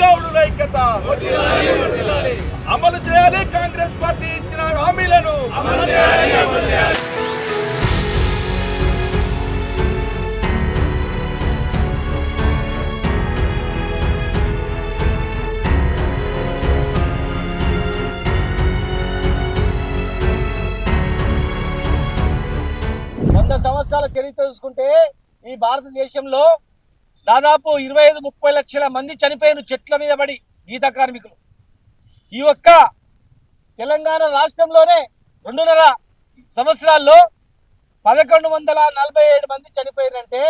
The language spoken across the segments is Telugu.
గౌడుల ఐక్యత అమలు చేయాలి కాంగ్రెస్ పార్టీ ఇచ్చిన హామీలను వంద సంవత్సరాల చరిత్ర చూసుకుంటే ఈ భారతదేశంలో దాదాపు ఇరవై ఐదు ముప్పై లక్షల మంది చనిపోయిన చెట్ల మీద పడి గీత కార్మికులు. ఈ ఒక్క తెలంగాణ రాష్ట్రంలోనే రెండున్నర సంవత్సరాల్లో పదకొండు వందల నలభై ఏడు మంది చనిపోయారంటే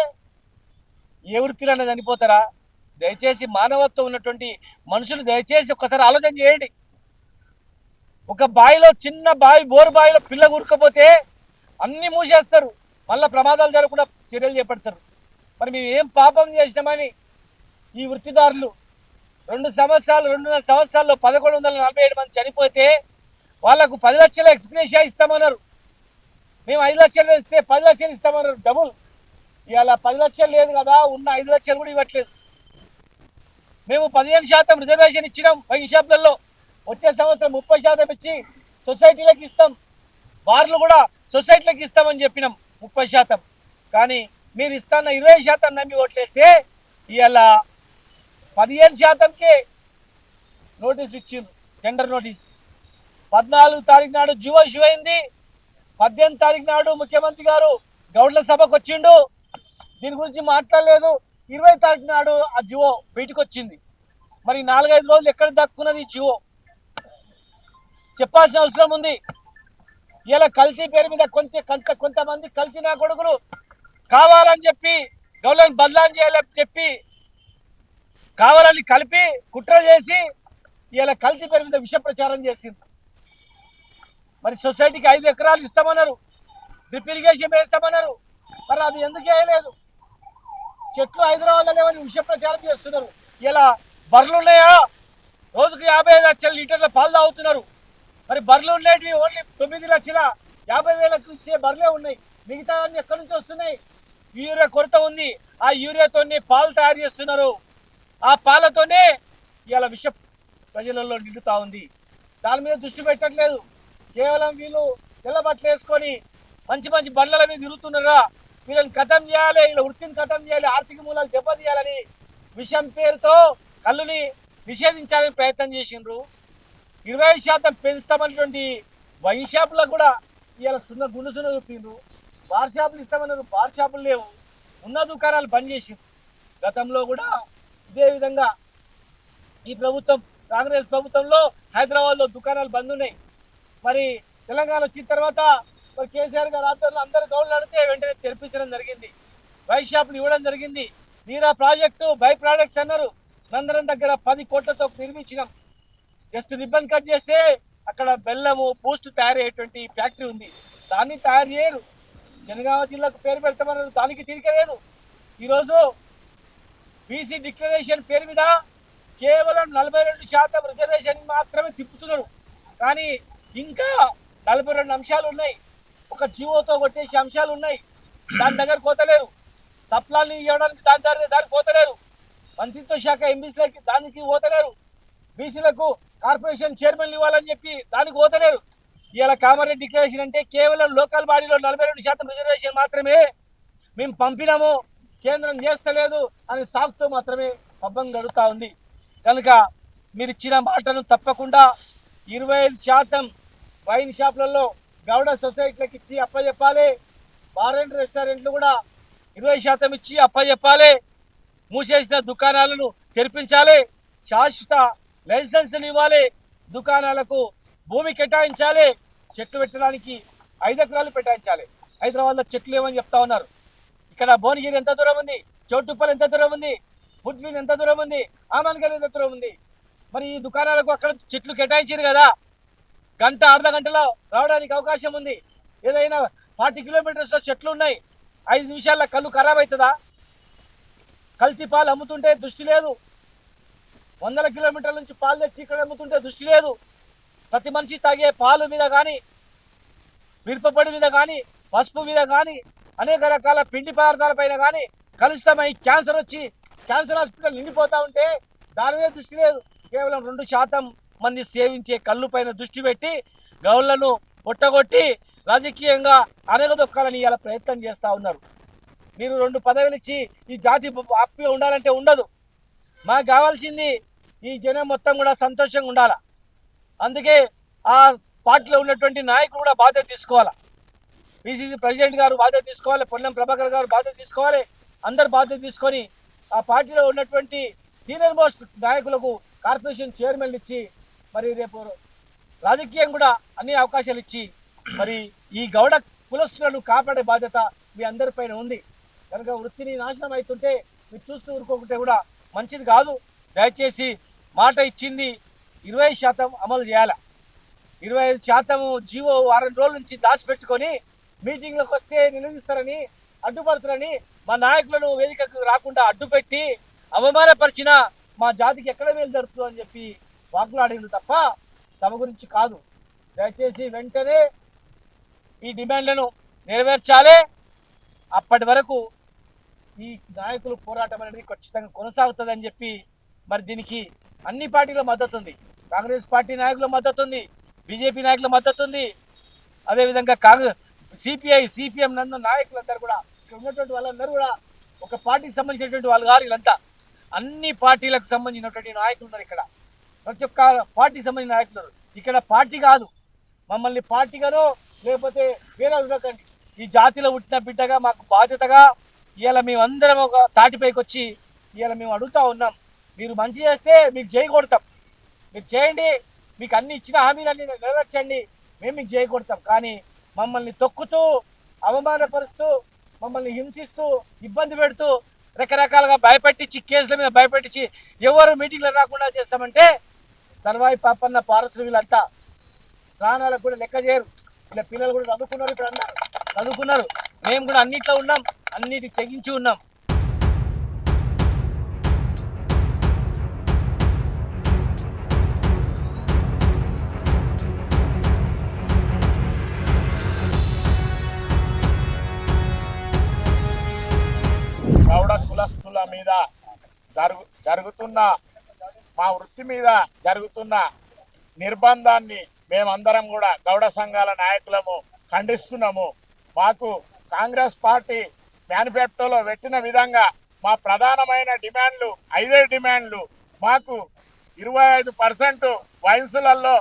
ఏ వృత్తిలో చనిపోతారా? దయచేసి మానవత్వం ఉన్నటువంటి మనుషులు దయచేసి ఒకసారి ఆలోచన చేయండి. ఒక బావిలో చిన్న బావి బోరు బావిలో పిల్ల ఉరకపోతే అన్ని మూసేస్తారు. మళ్ళీ ప్రమాదాలు జరగకుండా చర్యలు చేపడతారు. మరి మేము ఏం పాపం చేసినామని ఈ వృత్తిదారులు రెండు సంవత్సరాలు రెండున్నర సంవత్సరాల్లో పదకొండు వందల నలభై ఏడు మంది చనిపోతే వాళ్ళకు పది లక్షల ఎక్స్గ్రేషియా ఇస్తామన్నారు. మేము ఐదు లక్షలు ఇస్తే పది లక్షలు ఇస్తామన్నారు డబుల్. ఇవాళ పది లక్షలు లేదు కదా ఉన్న ఐదు లక్షలు కూడా ఇవ్వట్లేదు. మేము పదిహేను శాతం రిజర్వేషన్ ఇచ్చినాం వైన్ షాపులలో. వచ్చే సంవత్సరం ముప్పై శాతం ఇచ్చి సొసైటీలకు ఇస్తాం. బార్లు కూడా సొసైటీలకు ఇస్తామని చెప్పినాం ముప్పై శాతం. కానీ మీరు ఇస్తాన్న ఇరవై శాతం నమ్మి ఓట్లేస్తే ఇలా పదిహేను శాతంకే నోటీస్ ఇచ్చింది టెండర్ నోటీస్. పద్నాలుగు తారీఖు నాడు జివో ఇష్యూ అయింది. పద్దెనిమిది తారీఖు నాడు ముఖ్యమంత్రి గారు గౌడ్ల సభకు వచ్చిండు. దీని గురించి మాట్లాడలేదు. ఇరవై తారీఖు నాడు ఆ జివో బయటకు వచ్చింది. మరి నాలుగైదు రోజులు ఎక్కడ దక్కున్నది జివో? చెప్పాల్సిన అవసరం ఉంది. ఇలా కల్తీ పేరు మీద కొంత కొంత కొంతమంది కల్తీ నా కొడుకులు కావాలని చెప్పి గౌలను బదలాం చేయాలని చెప్పి కావాలని కలిపి కుట్ర చేసి ఇలా కల్తీ పేరు మీద విష ప్రచారం చేసింది. మరి సొసైటీకి ఐదు ఎకరాలు ఇస్తామన్నారు. డ్రిప్ ఇరిగేషన్ వేస్తామన్నారు. మరి అది ఎందుకు వేయలేదు చెట్లు హైదరాబాద్లో లేవని విష ప్రచారం చేస్తున్నారు. ఇలా బర్రెలు ఉన్నాయా? రోజుకు యాభై ఐదు లక్షల లీటర్ల పాలు తాగుతున్నారు. మరి బర్రెలు ఉండేటివి ఓన్లీ తొమ్మిది లక్షల యాభై వేలకు ఇచ్చే బర్రెలే ఉన్నాయి. మిగతా అన్ని ఎక్కడి నుంచి వస్తున్నాయి? యూరియా కొరత ఉంది. ఆ యూరియాతోనే పాలు తయారు చేస్తున్నారు. ఆ పాలతోనే ఇవాళ విష ప్రజలలో నిండుతా ఉంది. దాని మీద దృష్టి పెట్టట్లేదు. కేవలం వీళ్ళు తెల్లబట్టలు వేసుకొని మంచి మంచి బండ్ల మీద తిరుగుతున్నారా? వీళ్ళని కథం చేయాలి వీళ్ళ వృత్తిని కథం చేయాలి ఆర్థిక మూలాలు దెబ్బతీయాలని విషం పేరుతో కళ్ళుని నిషేధించాలని ప్రయత్నం చేసిండ్రు. ఇరవై ఐదు శాతం పెంచుతామన్నటువంటి వైన్ షాపులకు కూడా ఇవాళ సున్న గుండు సున్న చూపిండ్రు. బార్ షాపులు ఇస్తామన్నారు. బార్ షాపులు లేవు. ఉన్న దుకాణాలు బంద్ గతంలో కూడా ఇదే విధంగా ఈ ప్రభుత్వం కాంగ్రెస్ ప్రభుత్వంలో హైదరాబాద్లో దుకాణాలు బంద్ ఉన్నాయి. మరి తెలంగాణ వచ్చిన తర్వాత మరి కేసీఆర్ గారు ఆధ్వర్యంలో అందరు గౌన్లు అడితే వెంటనే తెరిపించడం జరిగింది. బైక్ షాపులు ఇవ్వడం జరిగింది. నీరా ప్రాజెక్టు బై ప్రాడక్ట్స్ అన్నారు. నందరం దగ్గర పది కోట్లతో నిర్మించినాం. జస్ట్ రిబ్బన్ కట్ చేస్తే అక్కడ బెల్లము బూస్ట్ తయారయ్యేటువంటి ఫ్యాక్టరీ ఉంది. దాన్ని తయారు చేయరు. జనగామ జిల్లాకు పేరు పెడతామన్నారు. దానికి తీరికలేదు ఈరోజు బీసీ డిక్లరేషన్ పేరు మీద కేవలం నలభై రెండు శాతం రిజర్వేషన్ మాత్రమే తిప్పుతున్నారు. కానీ ఇంకా నలభై రెండు అంశాలు ఉన్నాయి. ఒక జీవోతో కొట్టేసే అంశాలు ఉన్నాయి. దాని దగ్గర కోతలేరు సప్లాన్ని ఇవ్వడానికి దాని దారి దారి కోతలేరు మంత్రిత్వ శాఖ ఎంబీసీలకి దానికి పోతలేరు. బీసీలకు కార్పొరేషన్ చైర్మన్లు ఇవ్వాలని చెప్పి దానికి పోతలేరు. ఇలా కామారెడ్డి డిక్లరేషన్ అంటే కేవలం లోకల్ బాడీలో నలభై రెండు శాతం రిజర్వేషన్ మాత్రమే. మేము పంపినాము కేంద్రం చేస్తలేదు అని సాగుతూ మాత్రమే పబ్బం గడుగుతా ఉంది. కనుక మీరు ఇచ్చిన మాటను తప్పకుండా ఇరవై ఐదు శాతం వైన్ షాపులలో గౌడ సొసైటీలకు ఇచ్చి అప్పచెప్పాలి బార్ అండ్ రెస్టారెంట్లు కూడా ఇరవై శాతం ఇచ్చి అప్పచెప్పాలి మూసేసిన దుకాణాలను తెరిపించాలి. శాశ్వత లైసెన్సులు ఇవ్వాలి. దుకాణాలకు భూమి కేటాయించాలి. చెట్లు పెట్టడానికి ఐదు ఎకరాలు కేటాయించాలి. హైదరాబాద్లో చెట్లు ఏమని చెప్తా ఉన్నారు. ఇక్కడ భువనగిరి ఎంత దూరం ఉంది? చోటుప్పల్ ఎంత దూరం ఉంది? బుడ్విన్ ఎంత దూరం ఉంది? ఆమన్గల్ ఎంత దూరం ఉంది? మరి ఈ దుకాణాలకు అక్కడ చెట్లు కేటాయించారు కదా. గంట అర్ధ గంటలో రావడానికి అవకాశం ఉంది. ఏదైనా ఫార్టీ కిలోమీటర్స్లో చెట్లు ఉన్నాయి. ఐదు నిమిషాల్లో కళ్ళు ఖరాబ్ అవుతుందా? కల్తీ పాలు అమ్ముతుంటే దృష్టి లేదు. వందల కిలోమీటర్ల నుంచి పాలు తెచ్చి ఇక్కడ అమ్ముతుంటే దృష్టి లేదు. ప్రతి మనిషి తాగే పాలు మీద కానీ మిరపపొడి మీద కానీ పసుపు మీద కానీ అనేక రకాల పిండి పదార్థాల పైన కానీ కలుషితమై క్యాన్సర్ వచ్చి క్యాన్సర్ హాస్పిటల్ నిండిపోతూ ఉంటే దాని మీద దృష్టి లేదు. కేవలం రెండు శాతం మంది సేవించే కళ్ళు పైన దృష్టి పెట్టి గౌళ్ళను పొట్టగొట్టి రాజకీయంగా అనగదొక్కాలని ఇలా ప్రయత్నం చేస్తూ ఉన్నారు. మీరు రెండు పదవులు ఇచ్చి ఈ జాతి అప్పి ఉండాలంటే ఉండదు. మాకు కావాల్సింది ఈ జనం మొత్తం కూడా సంతోషంగా ఉండాలా? అందుకే ఆ పార్టీలో ఉన్నటువంటి నాయకులు కూడా బాధ్యత తీసుకోవాలా? పిసిసి ప్రెసిడెంట్ గారు బాధ్యత తీసుకోవాలి పొన్నం ప్రభాకర్ గారు బాధ్యత తీసుకోవాలి అందరు బాధ్యత తీసుకొని ఆ పార్టీలో ఉన్నటువంటి సీనియర్ మోస్ట్ నాయకులకు కార్పొరేషన్ చైర్మన్ ఇచ్చి మరి రేపు రాజకీయం కూడా అన్ని అవకాశాలు ఇచ్చి మరి ఈ గౌడ కులస్తులను కాపాడే బాధ్యత మీ అందరిపైన ఉంది. కనుక వృత్తిని నాశనం అవుతుంటే మీరు చూస్తూ ఊరుకోకుంటే కూడా మంచిది కాదు. దయచేసి మాట ఇచ్చింది ఇరవై శాతం అమలు చేయాలి? ఇరవై ఐదు శాతం జీవో వారం రోజుల నుంచి దాచిపెట్టుకొని మీటింగ్లకు వస్తే నిలదీస్తారని అడ్డుపడతారని మా నాయకులను వేదికకు రాకుండా అడ్డుపెట్టి అవమానపరిచిన మా జాతికి ఎక్కడ మేలు జరుపుతుందని అని చెప్పి వాకులాడింది తప్ప సభ గురించి కాదు. దయచేసి వెంటనే ఈ డిమాండ్లను నెరవేర్చాలి. అప్పటి వరకు ఈ నాయకుల పోరాటం అనేది ఖచ్చితంగా కొనసాగుతుందని చెప్పి మరి దీనికి అన్ని పార్టీల మద్దతు ఉంది. కాంగ్రెస్ పార్టీ నాయకుల మద్దతు ఉంది బీజేపీ నాయకుల మద్దతు ఉంది అదేవిధంగా కాంగ్రెస్ సిపిఐ సిపిఎం నన్ను నాయకులందరూ కూడా ఇక్కడ ఉన్నటువంటి వాళ్ళందరూ కూడా ఒక పార్టీకి సంబంధించినటువంటి వాళ్ళు కాదు వీళ్ళంతా. అన్ని పార్టీలకు సంబంధించినటువంటి నాయకులు ఉన్నారు ఇక్కడ. ప్రతి ఒక్క పార్టీకి సంబంధించిన నాయకులు ఇక్కడ పార్టీ కాదు. మమ్మల్ని పార్టీగానో లేకపోతే వేరే చూడకండి ఈ జాతిలో పుట్టిన బిడ్డగా మాకు బాధ్యతగా ఇవాళ మేమందరం ఒక తాటిపైకి వచ్చి ఇవాళ మేము అడుగుతా ఉన్నాం. మీరు మంచి చేస్తే మీకు జై కొడతాం. మీరు చేయండి. మీకు అన్ని ఇచ్చిన హామీలన్నీ నెరవేర్చండి. మేము మీకు చేయకూడతాం కానీ మమ్మల్ని తొక్కుతూ అవమానపరుస్తూ మమ్మల్ని హింసిస్తూ ఇబ్బంది పెడుతూ రకరకాలుగా భయపెట్టించి కేసుల మీద భయపెట్టించి ఎవరు మీటింగ్లో రాకుండా చేస్తామంటే సర్వాయి పాపన్న పారసులు వీళ్ళంతా ప్రాణాలకు కూడా లెక్క చేయరు. ఇలా పిల్లలు కూడా చదువుకున్నారు ఇప్పుడు అన్నారు చదువుకున్నారు. మేము కూడా అన్నిట్లో ఉన్నాం. అన్నిటి తెగించి ఉన్నాం. కులస్తుల మీద జరుగు జరుగుతున్న మా వృత్తి మీద జరుగుతున్న నిర్బంధాన్ని మేమందరం కూడా గౌడ సంఘాల నాయకులము ఖండిస్తున్నాము. మాకు కాంగ్రెస్ పార్టీ మేనిఫెస్టోలో పెట్టిన విధంగా మా ప్రధానమైన డిమాండ్లు ఐదే డిమాండ్లు. మాకు ఇరవై ఐదు పర్సెంట్ వయసులలో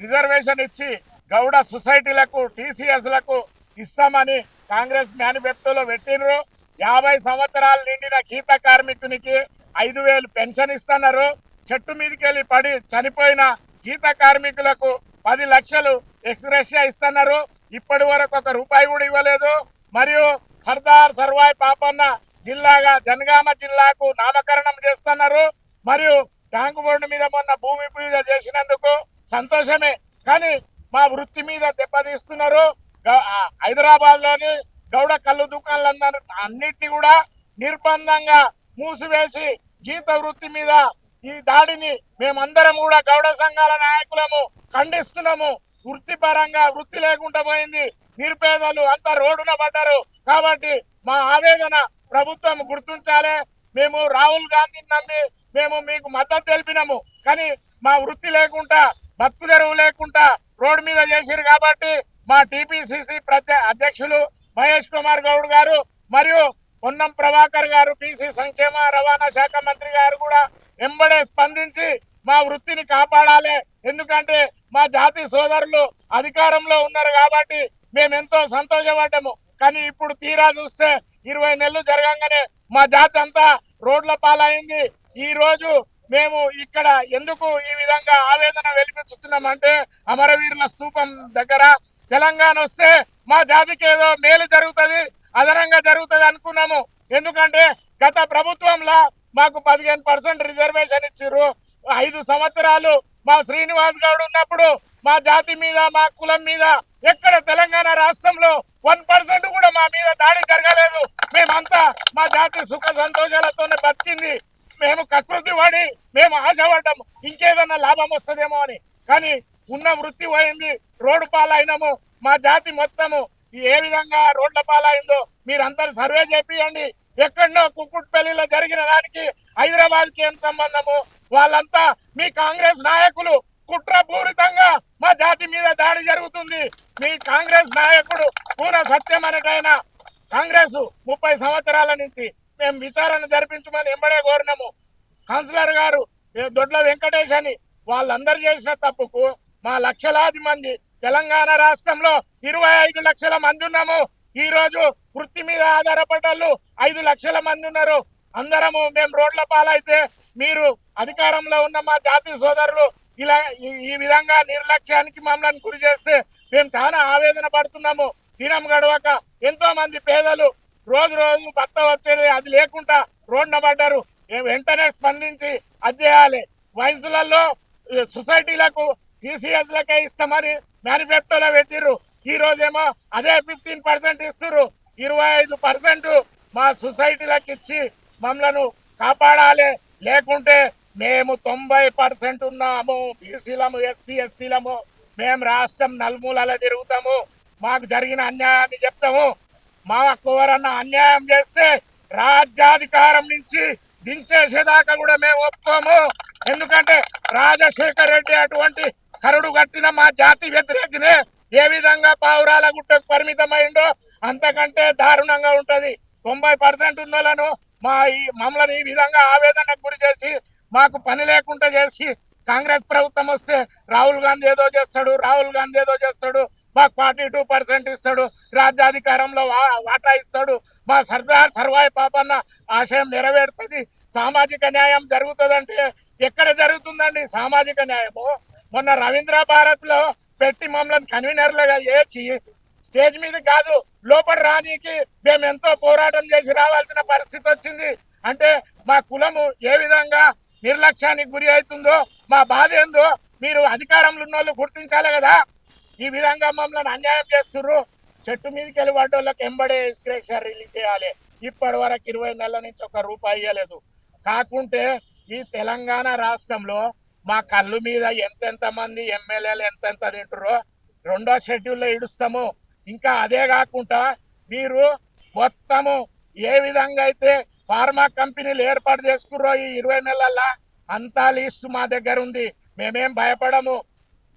రిజర్వేషన్ ఇచ్చి గౌడ సొసైటీలకు టీసీఎస్లకు ఇస్తామని కాంగ్రెస్ మేనిఫెస్టోలో పెట్టినరు యాభై సంవత్సరాలు నిండిన గీత కార్మికునికి ఐదు వేలు పెన్షన్ ఇస్తున్నారు. చెట్టు మీదకి వెళ్ళి పడి చనిపోయిన గీత కార్మికులకు పది లక్షలు ఎక్స్గ్రెషియా ఇస్తున్నారు. ఇప్పటి వరకు ఒక రూపాయి కూడా ఇవ్వలేదు. మరియు సర్దార్ సర్వాయ్ పాపన్న జిల్లాగా జనగామ జిల్లాకు నామకరణం చేస్తున్నారు. మరియు ట్యాంకు బోర్డు మీద మొన్న భూమి పూజ చేసినందుకు సంతోషమే. కానీ మా వృత్తి మీద దెబ్బతీస్తున్నారు. హైదరాబాద్లోని గౌడ కళ్ళు దుకాణాలందరూ అన్నిటినీ కూడా నిర్బంధంగా మూసివేసి గీత వృత్తి మీద ఈ దాడిని మేమందరం కూడా గౌడ సంఘాల నాయకులము ఖండిస్తున్నాము. వృత్తిపరంగా వృత్తి లేకుండా పోయింది. నిరుపేదలు అంతా రోడ్డున పడ్డారు. కాబట్టి మా ఆవేదన ప్రభుత్వం గుర్తించాలి. మేము రాహుల్ గాంధీని నమ్మి మేము మీకు మద్దతు తెలిపినాము. కానీ మా వృత్తి లేకుండా బతుకు తెరువు లేకుండా రోడ్డు మీద చేసిరు కాబట్టి మా టీపీసీసీ ప్రత్యే అధ్యక్షులు మహేష్ కుమార్ గౌడ్ గారు మరియు పొన్నం ప్రభాకర్ గారు బీసీ సంక్షేమ రవాణా శాఖ మంత్రి గారు కూడా వెంబడే స్పందించి మా వృత్తిని కాపాడాలి. ఎందుకంటే మా జాతి సోదరులు అధికారంలో ఉన్నారు కాబట్టి మేము ఎంతో సంతోషపడ్డాము. కానీ ఇప్పుడు తీరా చూస్తే ఇరవై నెలలు జరగంగానే మా జాతి అంతా రోడ్ల పాలైంది. ఈ రోజు మేము ఇక్కడ ఎందుకు ఈ విధంగా ఆవేదన వెలిపించుతున్నామంటే అమరవీరుల స్తూపం దగ్గర తెలంగాణ వస్తే మా జాతికి ఏదో మేలు జరుగుతుంది అదనంగా జరుగుతుంది అనుకున్నాము. ఎందుకంటే గత ప్రభుత్వంలో మాకు పదిహేను పర్సెంట్ రిజర్వేషన్ ఇచ్చారు ఐదు సంవత్సరాలు మా శ్రీనివాస్ గౌడ్ ఉన్నప్పుడు మా జాతి మీద మా కులం మీద ఎక్కడ తెలంగాణ రాష్ట్రంలో వన్ పర్సెంట్ కూడా మా మీద దాడి జరగలేదు. మేమంతా మా జాతి సుఖ సంతోషాలతోనే బతికింది. మేము కకృతి పడి మేము ఆశపడ్డాము. ఇంకేదన్నా లాభం వస్తుందేమో అని. కానీ ఉన్న వృత్తి పోయింది. రోడ్డు పాలైనము. మా జాతి మొత్తము. ఏ విధంగా రోడ్ల పాలైందో మీరందరూ సర్వే చేపియండి. ఎక్కడనో కుక్కుట్పల్లిలో జరిగిన దానికి హైదరాబాద్కి ఏం సంబంధము? వాళ్ళంతా మీ కాంగ్రెస్ నాయకులు కుట్రపూరితంగా మా జాతి మీద దాడి జరుగుతుంది. మీ కాంగ్రెస్ నాయకుడు పూన సత్యం అనేటైన కాంగ్రెస్ ముప్పై సంవత్సరాల నుంచి మేము విచారణ జరిపించమని ఎంబడే కోరినాము. కౌన్సిలర్ గారు దొడ్ల వెంకటేష్ అని వాళ్ళందరూ చేసిన తప్పుకు మా లక్షలాది మంది. తెలంగాణ రాష్ట్రంలో ఇరవై ఐదు లక్షల మంది ఉన్నాము. ఈ రోజు వృత్తి మీద ఆధారపడ్డలు ఐదు లక్షల మంది ఉన్నారు. అందరము మేము రోడ్ల పాలైతే మీరు అధికారంలో ఉన్న మా జాతి సోదరులు ఇలా ఈ- విధంగా నిర్లక్ష్యానికి మమ్మల్ని గురి చేస్తే మేము చాలా ఆవేదన పడుతున్నాము. దినం గడవక ఎంతో మంది పేదలు రోజు రోజు భర్త వచ్చేది అది లేకుండా రోడ్న పడ్డారు. మేము వెంటనే స్పందించి అది చేయాలి. వయసులలో సొసైటీలకు టీసీఎస్ లకే ఇస్తామని మేనిఫెస్టోలో పెట్టిర్రు. ఈ రోజేమో అదే ఫిఫ్టీన్ పర్సెంట్ ఇస్తుర్రు. ఇరవై ఐదు పర్సెంట్ మా సొసైటీలకు ఇచ్చి మమ్మలను కాపాడాలి. లేకుంటే మేము తొంభై పర్సెంట్ ఉన్నాము. బీసీలము ఎస్సీ ఎస్టీలము. మేము రాష్ట్రం నలుమూలల తిరుగుతాము. మాకు జరిగిన అన్యాయాన్ని చెప్తాము. మాకు ఎవరన్నా అన్యాయం చేస్తే రాజ్యాధికారం నుంచి దించేసేదాకా కూడా మేము ఒప్పుకోము. ఎందుకంటే రాజశేఖర్ రెడ్డి అటువంటి కరుడు కట్టిన మా జాతి వ్యతిరేకినే ఏ విధంగా పావురాల గుట్టకు పరిమితమైండో అంతకంటే దారుణంగా ఉంటది. తొంభై పర్సెంట్ ఉన్నోళ్ళను మా ఈ మమ్మల్ని ఈ విధంగా ఆవేదనకు గురి చేసి మాకు పని లేకుండా చేసి కాంగ్రెస్ ప్రభుత్వం వస్తే రాహుల్ గాంధీ ఏదో చేస్తాడు రాహుల్ గాంధీ ఏదో చేస్తాడు మాకు ఫార్టీ టూ పర్సెంట్ ఇస్తాడు రాజ్యాధికారంలో వా- వాటా ఇస్తాడు మా సర్దార్ సర్వాయి పాపన్న ఆశయం నెరవేరుతుంది. సామాజిక న్యాయం జరుగుతుందంటే ఎక్కడ జరుగుతుందండి సామాజిక న్యాయము? మొన్న రవీంద్ర భారత్లో పెట్టి మమ్మల్ని కన్వీనర్లుగా చేసి స్టేజ్ మీద కాదు లోపల రానీకి మేము ఎంతో పోరాటం చేసి రావాల్సిన పరిస్థితి వచ్చింది. అంటే మా కులము ఏ విధంగా నిర్లక్ష్యానికి గురి అవుతుందో మా బాధ ఏందో మీరు అధికారంలో ఉన్న వాళ్ళు గుర్తించాలి కదా. ఈ విధంగా మమ్మల్ని అన్యాయం చేస్తుర్రు. చెట్టు మీదకి వెళ్ళి పడ్డోళ్ళకి ఎంబడే ఇస్క్రేషన్ రిలీజ్ చేయాలి. ఇప్పటి వరకు ఇరవై నెలల నుంచి ఒక రూపాయి ఇవ్వలేదు కాకుంటే ఈ తెలంగాణ రాష్ట్రంలో మా కళ్ళు మీద ఎంతెంత మంది ఎమ్మెల్యేలు ఎంతెంత తింటారో రెండో షెడ్యూల్లో ఇడుస్తాము ఇంకా అదే కాకుండా మీరు మొత్తము ఏ విధంగా అయితే ఫార్మా కంపెనీలు ఏర్పాటు చేసుకుర్రో ఈ ఇరవై నెలల్లో అంతా లీస్ట్ మా దగ్గర ఉంది. మేమేం భయపడము.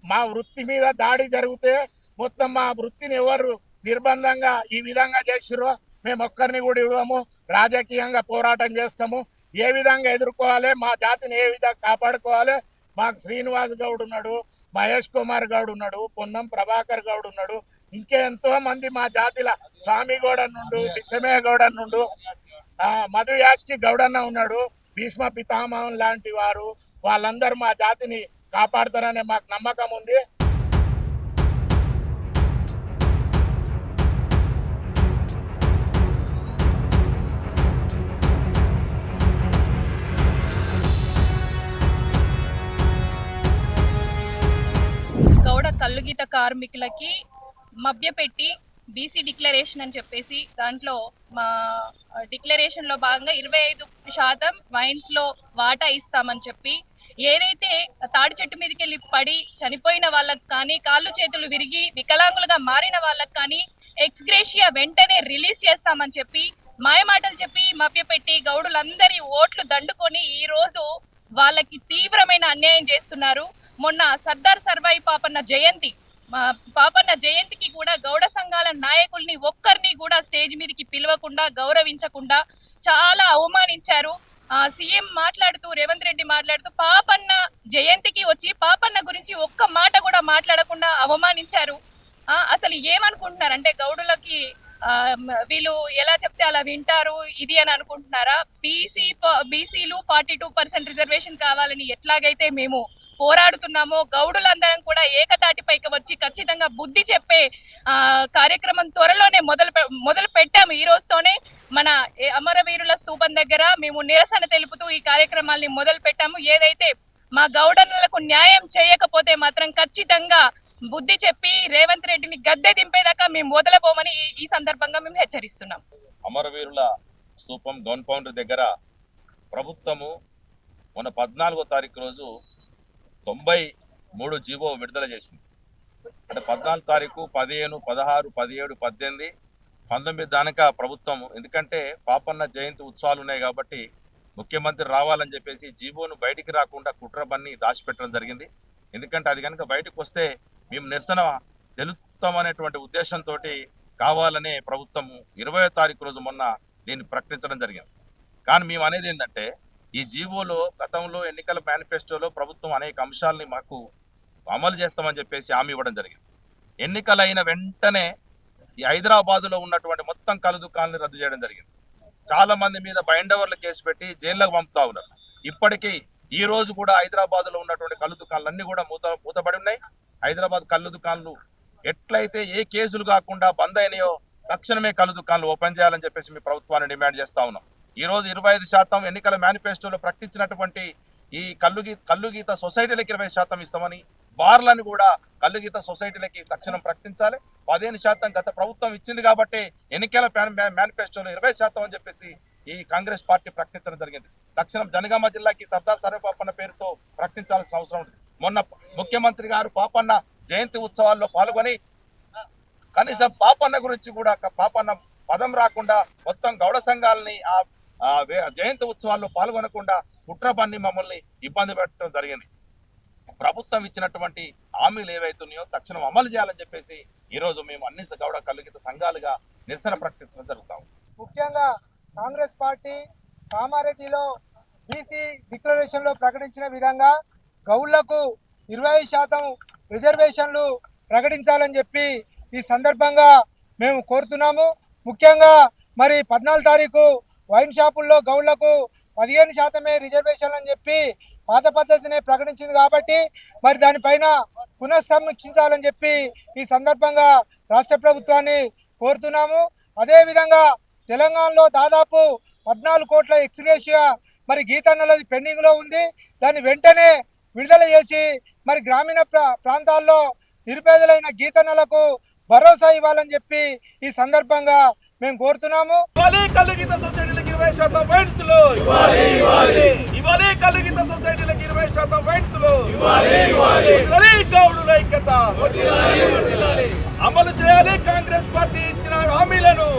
మా వృత్తి మీద దాడి జరిగితే మొత్తం మా వృత్తిని ఎవరు నిర్బంధంగా ఈ విధంగా చేసిరో మేము ఒక్కరిని కూడా ఇవ్వము. రాజకీయంగా పోరాటం చేస్తాము. ఏ విధంగా ఎదుర్కోవాలి మా జాతిని ఏ విధంగా కాపాడుకోవాలి మాకు శ్రీనివాస్ గౌడ్ ఉన్నాడు మహేష్ కుమార్ గౌడ్ ఉన్నాడు పొన్నం ప్రభాకర్ గౌడ్ ఉన్నాడు. ఇంకా ఎంతో మంది మా జాతిల స్వామి గౌడ్ నుండు బిచ్చమే గౌడ్ నుండు ఆ, మధు యాష్కి గౌడన్న ఉన్నాడు భీష్మ పితామహం లాంటి వారు. వాళ్ళందరూ మా జాతిని కాపాడుతారనే మాకు నమ్మకం ఉంది. కల్లుగీత కార్మికులకి మభ్యపెట్టి బీసీ డిక్లరేషన్ అని చెప్పేసి దాంట్లో మా డిక్లరేషన్లో భాగంగా ఇరవై ఐదు శాతం వైన్స్లో వాటా ఇస్తామని చెప్పి ఏదైతే తాడి చెట్టు మీదకి వెళ్ళి పడి చనిపోయిన వాళ్ళకి కానీ కాళ్ళు చేతులు విరిగి వికలాంగులుగా మారిన వాళ్ళకి కానీ ఎక్స్గ్రేషియా వెంటనే రిలీజ్ చేస్తామని చెప్పి మాయమాటలు చెప్పి మభ్యపెట్టి గౌడులందరి ఓట్లు దండుకొని ఈ రోజు వాళ్ళకి తీవ్రమైన అన్యాయం చేస్తున్నారు. మొన్న సర్దార్ సర్వాయి పాపన్న జయంతి పాపన్న జయంతికి కూడా గౌడ సంఘాల నాయకుల్ని ఒక్కరిని కూడా స్టేజ్ మీదకి పిలవకుండా గౌరవించకుండా చాలా అవమానించారు. సీఎం మాట్లాడుతూ రేవంత్ రెడ్డి మాట్లాడుతూ పాపన్న జయంతికి వచ్చి పాపన్న గురించి ఒక్క మాట కూడా మాట్లాడకుండా అవమానించారు. అసలు ఏమనుకుంటున్నారు? అంటే గౌడులకి వీళ్ళు ఎలా చెప్తే అలా వింటారు ఇది అని అనుకుంటున్నారా? బీసీ బీసీలు ఫార్టీ టూ పర్సెంట్ రిజర్వేషన్ కావాలని ఎట్లాగైతే మేము పోరాడుతున్నామో గౌడులందరం కూడా ఏకతాటిపైకి వచ్చి ఖచ్చితంగా బుద్ధి చెప్పే కార్యక్రమం త్వరలోనే మొదలు పె- మొదలు పెట్టాము. ఈ రోజుతోనే మన అమరవీరుల స్తూపం దగ్గర మేము నిరసన తెలుపుతూ ఈ కార్యక్రమాల్ని మొదలు పెట్టాము. ఏదైతే మా గౌడన్నలకు న్యాయం చేయకపోతే మాత్రం ఖచ్చితంగా బుద్ధి చెప్పి రేవంత్ రెడ్డిని గద్దె దింపేదాకా మేము వదలబోమని ఈ- సందర్భంగా మేము హెచ్చరిస్తున్నాం. అమరవీరుల స్థూపం గౌన్ ఫౌండరీ దగ్గర ప్రభుత్వము మొన్న పద్నాలుగో తారీఖు రోజు తొంభై మూడు జీవో విడుదల చేసింది. అంటే పద్నాలుగు తారీఖు పదిహేను పదహారు పదిహేడు పద్దెనిమిది పంతొమ్మిది దానక ప్రభుత్వం ఎందుకంటే పాపన్న జయంతి ఉత్సవాలు ఉన్నాయి కాబట్టి ముఖ్యమంత్రి రావాలని చెప్పేసి జీవోను బయటికి రాకుండా కుట్ర బన్ని దాచిపెట్టడం జరిగింది. ఎందుకంటే అది కనుక బయటకు వస్తే మేము నిరసన తెలుస్తామనేటువంటి ఉద్దేశంతో కావాలనే ప్రభుత్వం ఇరవై తారీఖు రోజు మొన్న దీన్ని ప్రకటించడం జరిగింది. కానీ మేము అనేది ఏంటంటే ఈ జీవోలో గతంలో ఎన్నికల మేనిఫెస్టోలో ప్రభుత్వం అనేక అంశాలని మాకు అమలు చేస్తామని చెప్పేసి హామీ ఇవ్వడం జరిగింది. ఎన్నికలైన వెంటనే ఈ హైదరాబాదులో ఉన్నటువంటి మొత్తం కలు రద్దు చేయడం జరిగింది. చాలా మంది మీద బైండవర్లు కేసు పెట్టి జైల్లోకి పంపుతా ఉన్నారు. ఇప్పటికీ ఈ రోజు కూడా హైదరాబాద్లో ఉన్నటువంటి కళ్ళు దుకాణాలు కూడా మూత మూతబడి ఉన్నాయి. హైదరాబాద్ కళ్ళు దుకాన్లు ఎట్లయితే ఏ కేసులు కాకుండా బంద్ అయినాయో తక్షణమే కళ్ళు దుకాన్లు ఓపెన్ చేయాలని చెప్పేసి మీ ప్రభుత్వాన్ని డిమాండ్ చేస్తా ఉన్నాం. ఈ రోజు ఇరవై ఐదు శాతం ఎన్నికల మేనిఫెస్టోలో ప్రకటించినటువంటి ఈ కళ్ళు గీ కళ్ళు గీత సొసైటీలకు ఇరవై శాతం ఇస్తామని బార్లను కూడా కళ్ళు గీత సొసైటీలకి తక్షణం ప్రకటించాలి. పదిహేను శాతం గత ప్రభుత్వం ఇచ్చింది కాబట్టి ఎన్నికల మేనిఫెస్టోలో ఇరవై శాతం అని చెప్పేసి ఈ కాంగ్రెస్ పార్టీ ప్రకటించడం జరిగింది. తక్షణం జనగామ జిల్లాకి సర్దార్ సర్వేపాపన్న పేరుతో ప్రకటించాల్సిన అవసరం ఉంది. మొన్న ముఖ్యమంత్రి గారు పాపన్న జయంతి ఉత్సవాల్లో పాల్గొని కనీసం పాపన్న గురించి కూడా పాపన్న పదం రాకుండా మొత్తం గౌడ సంఘాలని ఆ జయంతి ఉత్సవాల్లో పాల్గొనకుండా కుట్రబన్ని మమ్మల్ని ఇబ్బంది పెట్టడం జరిగింది. ప్రభుత్వం ఇచ్చినటువంటి హామీలు ఏవైతున్నాయో తక్షణం అమలు చేయాలని చెప్పేసి ఈ రోజు మేము అన్ని గౌడ కలిగిత సంఘాలుగా నిరసన ప్రకటించడం జరుగుతాం ముఖ్యంగా కాంగ్రెస్ పార్టీ కామారెడ్డిలో బీసీ డిక్లరేషన్లో ప్రకటించిన విధంగా గౌళ్ళకు ఇరవై శాతం రిజర్వేషన్లు ప్రకటించాలని చెప్పి ఈ సందర్భంగా మేము కోరుతున్నాము. ముఖ్యంగా మరి పద్నాలుగు తారీఖు వైన్ షాపుల్లో గౌళ్ళకు పదిహేను శాతమే రిజర్వేషన్ అని చెప్పి పాత పద్ధతినే ప్రకటించింది కాబట్టి మరి దానిపైన పునఃసమీక్షించాలని చెప్పి ఈ సందర్భంగా రాష్ట్ర ప్రభుత్వాన్ని కోరుతున్నాము. అదేవిధంగా తెలంగాణలో దాదాపు పద్నాలుగు కోట్ల ఎక్స్గ్రేషియా మరి గీతన్నలది పెండింగ్లో ఉంది. దాన్ని వెంటనే విడుదల చేసి మరి గ్రామీణ ప్రా- ప్రాంతాల్లో నిరుపేదలైన గీతన్నలకు భరోసా ఇవ్వాలని చెప్పి ఈ సందర్భంగా మేము కోరుతున్నాము. ఇవ్వాలి కళ్ళు గీత సొసైటీలకు ఇరవై శాతం వైన్స్లో. ఇవ్వాలి కళ్ళు గీత సొసైటీలకు ఇరవై శాతం గౌడుల ఐక్యత. అమలు చేయాలి కాంగ్రెస్ పార్టీ ఇచ్చిన హామీలను.